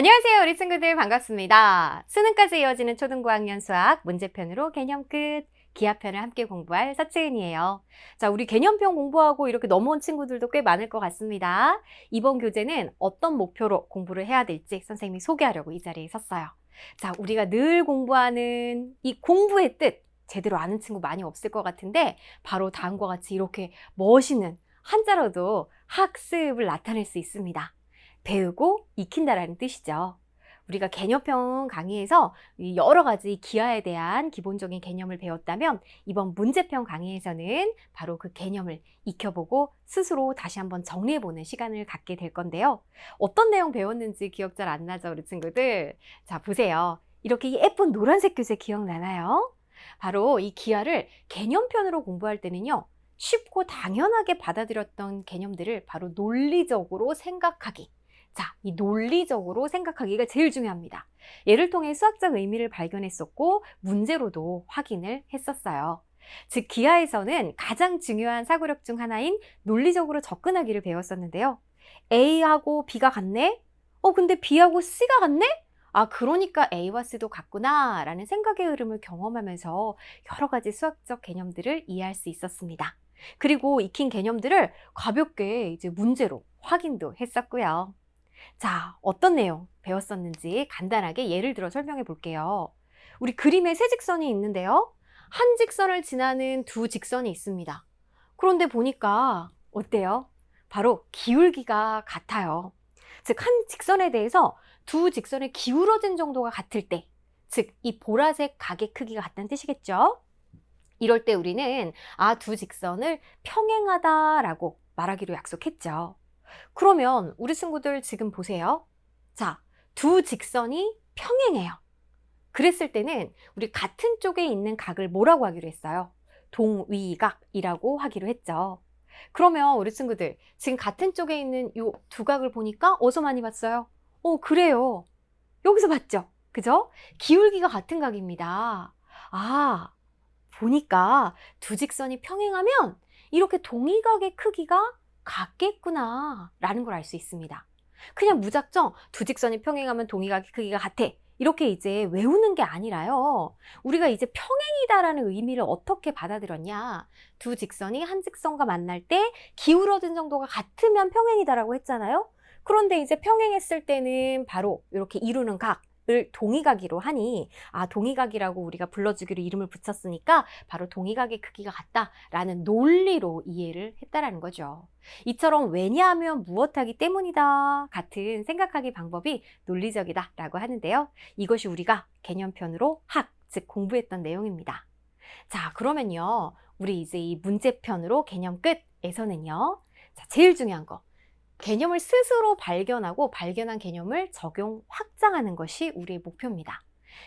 안녕하세요, 우리 친구들 반갑습니다. 수능까지 이어지는 초등고학년 수학 문제편으로 개념 끝. 기하편을 함께 공부할 서채은이에요. 자, 우리 개념편 공부하고 이렇게 넘어온 친구들도 꽤 많을 것 같습니다. 이번 교재는 어떤 목표로 공부를 해야 될지 선생님이 소개하려고 이 자리에 섰어요. 자, 우리가 늘 공부하는 이 공부의 뜻 제대로 아는 친구 많이 없을 것 같은데 바로 다음과 같이 이렇게 멋있는 한자로도 학습을 나타낼 수 있습니다. 배우고 익힌다라는 뜻이죠. 우리가 개념편 강의에서 이 여러 가지 기하에 대한 기본적인 개념을 배웠다면 이번 문제편 강의에서는 바로 그 개념을 익혀보고 스스로 다시 한번 정리해보는 시간을 갖게 될 건데요. 어떤 내용 배웠는지 기억 잘 안 나죠, 우리 친구들? 자, 보세요. 이렇게 예쁜 노란색 교재 기억나나요? 바로 이 기하를 개념편으로 공부할 때는요. 쉽고 당연하게 받아들였던 개념들을 바로 논리적으로 생각하기. 자, 이 논리적으로 생각하기가 제일 중요합니다. 예를 통해 수학적 의미를 발견했었고 문제로도 확인을 했었어요. 즉 기하에서는 가장 중요한 사고력 중 하나인 논리적으로 접근하기를 배웠었는데요. A하고 B가 같네? 어, 근데 B하고 C가 같네? 아, 그러니까 A와 C도 같구나 라는 생각의 흐름을 경험하면서 여러 가지 수학적 개념들을 이해할 수 있었습니다. 그리고 익힌 개념들을 가볍게 이제 문제로 확인도 했었고요. 자, 어떤 내용 배웠었는지 간단하게 예를 들어 설명해 볼게요. 우리 그림에 세 직선이 있는데요. 한 직선을 지나는 두 직선이 있습니다. 그런데 보니까 어때요? 바로 기울기가 같아요. 즉, 한 직선에 대해서 두 직선의 기울어진 정도가 같을 때, 즉, 이 보라색 각의 크기가 같다는 뜻이겠죠? 이럴 때 우리는 아, 두 직선을 평행하다라고 말하기로 약속했죠. 그러면 우리 친구들 지금 보세요. 자, 두 직선이 평행해요. 그랬을 때는 우리 같은 쪽에 있는 각을 뭐라고 하기로 했어요? 동위각이라고 하기로 했죠. 그러면 우리 친구들 지금 같은 쪽에 있는 이 두 각을 보니까 어디서 많이 봤어요? 어, 그래요. 여기서 봤죠? 그죠? 기울기가 같은 각입니다. 아, 보니까 두 직선이 평행하면 이렇게 동위각의 크기가 같겠구나 라는 걸 알 수 있습니다. 그냥 무작정 두 직선이 평행하면 동의각의 크기가 같아. 이렇게 이제 외우는 게 아니라요. 우리가 이제 평행이다라는 의미를 어떻게 받아들였냐. 두 직선이 한 직선과 만날 때 기울어진 정도가 같으면 평행이다라고 했잖아요. 그런데 이제 평행했을 때는 바로 이렇게 이루는 각, 을 동의각이로 하니 아 동의각이라고 우리가 불러주기로 이름을 붙였으니까 바로 동의각의 크기가 같다라는 논리로 이해를 했다라는 거죠. 이처럼 왜냐하면 무엇하기 때문이다 같은 생각하기 방법이 논리적이다라고 하는데요. 이것이 우리가 개념편으로 학, 즉 공부했던 내용입니다. 자 그러면요 우리 이제 이 문제편으로 개념 끝에서는요 자 제일 중요한 거 개념을 스스로 발견하고 발견한 개념을 적용, 확장하는 것이 우리의 목표입니다.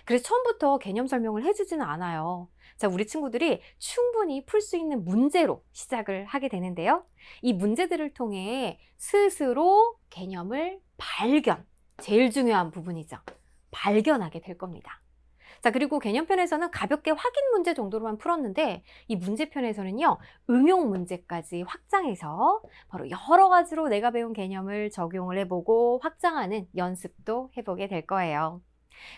그래서 처음부터 개념 설명을 해주지는 않아요. 자, 우리 친구들이 충분히 풀 수 있는 문제로 시작을 하게 되는데요. 이 문제들을 통해 스스로 개념을 발견, 제일 중요한 부분이죠. 발견하게 될 겁니다. 자, 그리고 개념편에서는 가볍게 확인 문제 정도로만 풀었는데 이 문제편에서는요, 응용 문제까지 확장해서 바로 여러 가지로 내가 배운 개념을 적용을 해보고 확장하는 연습도 해보게 될 거예요.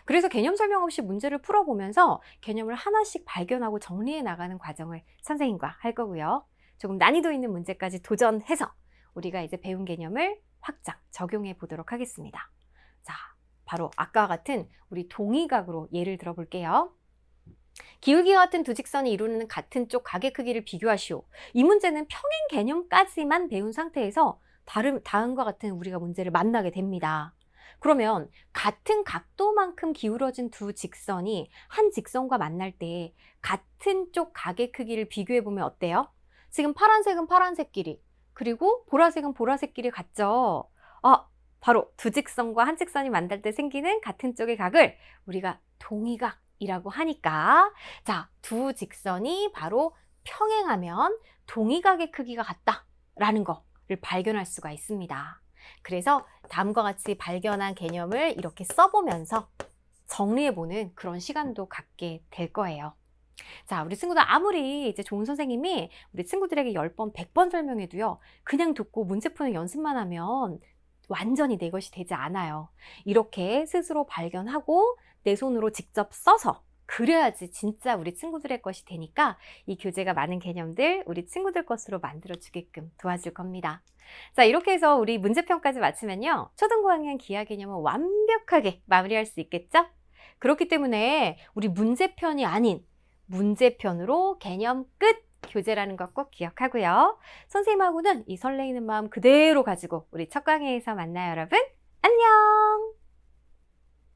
그래서 개념 설명 없이 문제를 풀어보면서 개념을 하나씩 발견하고 정리해 나가는 과정을 선생님과 할 거고요. 조금 난이도 있는 문제까지 도전해서 우리가 이제 배운 개념을 확장, 적용해 보도록 하겠습니다. 자, 바로 아까 같은 우리 동의각으로 예를 들어 볼게요. 기울기와 같은 두 직선이 이루는 같은 쪽 각의 크기를 비교하시오. 이 문제는 평행 개념까지만 배운 상태에서 다름, 다음과 같은 우리가 문제를 만나게 됩니다. 그러면 같은 각도만큼 기울어진 두 직선이 한 직선과 만날 때 같은 쪽 각의 크기를 비교해 보면 어때요? 지금 파란색은 파란색 길이, 그리고 보라색은 보라색 길이 같죠? 아, 바로 두 직선과 한 직선이 만날 때 생기는 같은 쪽의 각을 우리가 동의각이라고 하니까 자, 두 직선이 바로 평행하면 동의각의 크기가 같다라는 거를 발견할 수가 있습니다. 그래서 다음과 같이 발견한 개념을 이렇게 써보면서 정리해보는 그런 시간도 갖게 될 거예요. 자, 우리 친구들 아무리 이제 좋은 선생님이 우리 친구들에게 10번, 100번 설명해도요, 그냥 듣고 문제 푸는 연습만 하면 완전히 내 것이 되지 않아요. 이렇게 스스로 발견하고 내 손으로 직접 써서 그래야지 진짜 우리 친구들의 것이 되니까 이 교재가 많은 개념들 우리 친구들 것으로 만들어 주게끔 도와줄 겁니다. 자, 이렇게 해서 우리 문제편까지 마치면요. 초등고학년 기하 개념은 완벽하게 마무리할 수 있겠죠? 그렇기 때문에 우리 문제편이 아닌 문제편으로 개념 끝 교재라는 것 꼭 기억하고요. 선생님하고는 이 설레이는 마음 그대로 가지고 우리 첫 강의에서 만나요, 여러분. 안녕!